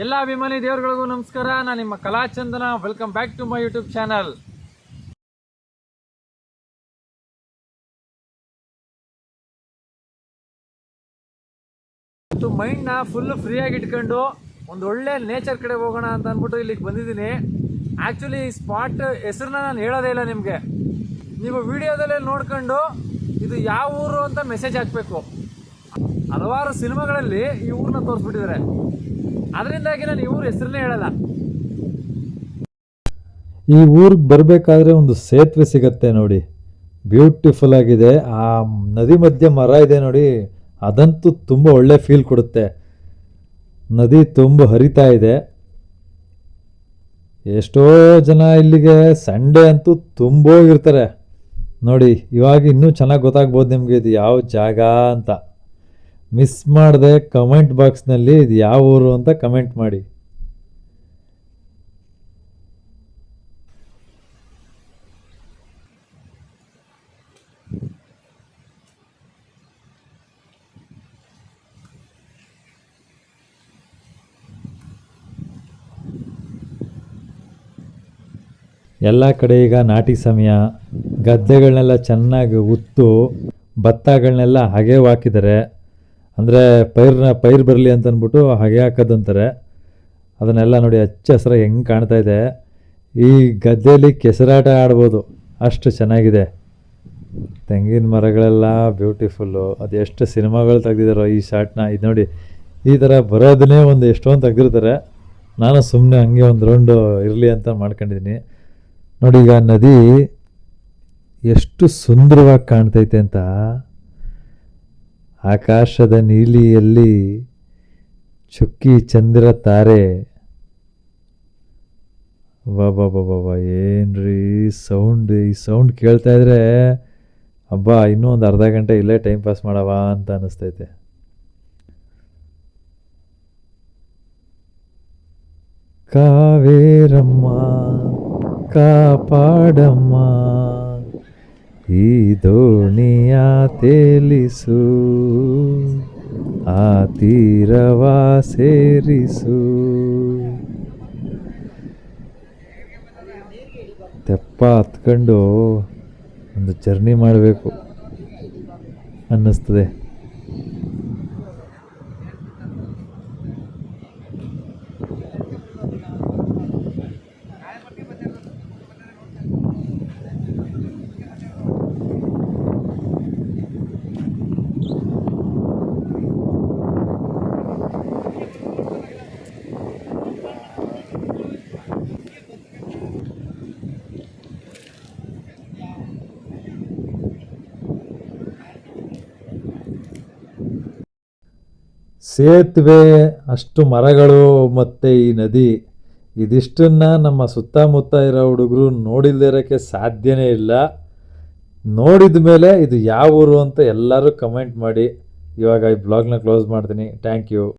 ಎಲ್ಲ ಅಭಿಮಾನಿ ದೇವರುಗಳಿಗೂ ನಮಸ್ಕಾರ. ನಾನು ನಿಮ್ಮ Kalachandana welcome back to my YouTube channel ಮೈಂಡ್ನ full ಫ್ರೀಯಾಗಿ ಇಟ್ಕೊಂಡು ಒಂದು ಒಳ್ಳೆ ನೇಚರ್ ಕಡೆ ಹೋಗೋಣ ಅಂತ ಅಂದ್ಬಿಟ್ಟು ಇಲ್ಲಿಗೆ ಬಂದಿದ್ದೀನಿ. ಆ್ಯಕ್ಚುಲಿ ಈ ಸ್ಪಾಟ್ ಹೆಸರನ್ನ ನಾನು ಹೇಳೋದೇ ಇಲ್ಲ ನಿಮಗೆ. ನೀವು ವಿಡಿಯೋದಲ್ಲೇ ನೋಡ್ಕೊಂಡು ಇದು ಯಾವ ಊರು ಅಂತ ಮೆಸೇಜ್ ಹಾಕಬೇಕು. ಹಲವಾರು ಸಿನಿಮಾಗಳಲ್ಲಿ ಈ ಊರನ್ನ ತೋರಿಸ್ಬಿಟ್ಟಿದ್ದಾರೆ. ಅದರಿಂದಾಗಿ ನಾನು ಈ ಊರ ಹೆಸರನ್ನೇ ಹೇಳಲ್ಲ. ಈ ಊರಿಗೆ ಬರಬೇಕಾದ್ರೆ ಒಂದು ಸೇತುವೆ ಸಿಗತ್ತೆ ನೋಡಿ. ಬ್ಯೂಟಿಫುಲ್ ಆಗಿದೆ. ಆ ನದಿ ಮಧ್ಯೆ ಮರ ಇದೆ ನೋಡಿ. ಅದಂತೂ ತುಂಬ ಒಳ್ಳೆ ಫೀಲ್ ಕೊಡುತ್ತೆ. ನದಿ ತುಂಬ ಹರಿತಾ ಇದೆ. ಎಷ್ಟೋ ಜನ ಇಲ್ಲಿಗೆ ಸಂಡೇ ಅಂತೂ ತುಂಬೋಗಿರ್ತಾರೆ ನೋಡಿ, ಇವಾಗ ಇನ್ನೂ ಚೆನ್ನಾಗಿ ಗೊತ್ತಾಗ್ಬೋದು ನಿಮಗೆ ಇದು ಯಾವ ಜಾಗ ಅಂತ. ಮಿಸ್ ಮಾಡದೆ ಕಮೆಂಟ್ ಬಾಕ್ಸ್ನಲ್ಲಿ ಇದು ಯಾವ ಊರು ಅಂತ ಕಮೆಂಟ್ ಮಾಡಿ. ಎಲ್ಲ ಕಡೆ ಈಗ ನಾಟಿ ಸಮಯ. ಗದ್ದೆಗಳನ್ನೆಲ್ಲ ಚೆನ್ನಾಗಿ ಉತ್ತು ಭತ್ತಗಳನ್ನೆಲ್ಲ ಹಾಗೆ ಹಾಕಿದ್ದಾರೆ. ಅಂದರೆ ಪೈರ್ನ, ಪೈರು ಬರಲಿ ಅಂತ ಹಗೆ ಹಾಗೆ ಹಾಕೋದಂತಾರೆ. ಅದನ್ನೆಲ್ಲ ನೋಡಿ ಹಚ್ಚ ಹಸಿರಾಗಿ ಹೆಂಗೆ ಕಾಣ್ತಾ ಇದೆ. ಈ ಗದ್ದೆಯಲ್ಲಿ ಕೆಸರಾಟ ಆಡ್ಬೋದು. ಅಷ್ಟು ಚೆನ್ನಾಗಿದೆ. ತೆಂಗಿನ ಮರಗಳೆಲ್ಲ ಬ್ಯೂಟಿಫುಲ್ಲು. ಅದು ಎಷ್ಟು ಸಿನಿಮಾಗಳು ತೆಗ್ದಿದ್ದಾರೋ ಈ ಶಾರ್ಟ್ನ ಇದು ನೋಡಿ, ಈ ಥರ ಬರೋದನ್ನೇ ಒಂದು ಎಷ್ಟೊಂದು ತೆಗ್ದಿರ್ತಾರೆ. ನಾನು ಸುಮ್ಮನೆ ಹಂಗೆ ಒಂದು ರೌಂಡು ಇರಲಿ ಅಂತ ಮಾಡ್ಕೊಂಡಿದ್ದೀನಿ ನೋಡಿ ಈಗ ನದಿ ಎಷ್ಟು ಸುಂದರವಾಗಿ ಕಾಣ್ತೈತೆ ಅಂತ. ಆಕಾಶದ ನೀಲಿಯಲ್ಲಿ ಚುಕ್ಕಿ ಚಂದ್ರ ತಾರೆ. ಬಾಬಾ ಬಾಬಾ ಏನ್ರಿ ಸೌಂಡ್ ಈ ಸೌಂಡ್ ಕೇಳ್ತಾ ಇದ್ರೆ ಹಬ್ಬ ಇನ್ನೂ ಒಂದು ಅರ್ಧ ಗಂಟೆ ಇಲ್ಲೇ ಟೈಮ್ ಪಾಸ್ ಮಾಡವ ಅಂತ ಅನಿಸ್ತೈತೆ. ಕಾವೇರಮ್ಮ, ಕಾಪಾಡಮ್ಮ. ಈ ದೋಣಿಯ ತೇಲಿಸು ಆ ತೀರವ ಸೇರಿಸು. ತೆಪ್ಪ ಹತ್ಕೊಂಡು ಒಂದು ಜರ್ನಿ ಮಾಡಬೇಕು ಅನ್ನಿಸ್ತದೆ. ಸೇತುವೆ, ಅಷ್ಟು ಮರಗಳು ಮತ್ತು ಈ ನದಿ. ಇದಿಷ್ಟನ್ನು ನಮ್ಮ ಸುತ್ತಮುತ್ತ ಇರೋ ಹುಡುಗರು ನೋಡಿಲ್ದಿರೋಕ್ಕೆ ಸಾಧ್ಯನೇ ಇಲ್ಲ. ನೋಡಿದ ಮೇಲೆ ಇದು ಯಾವ ಊರು ಅಂತ ಎಲ್ಲರೂ ಕಮೆಂಟ್ ಮಾಡಿ. ಇವಾಗ ಈ ಬ್ಲಾಗ್ನ ಕ್ಲೋಸ್ ಮಾಡ್ತೀನಿ. Thank you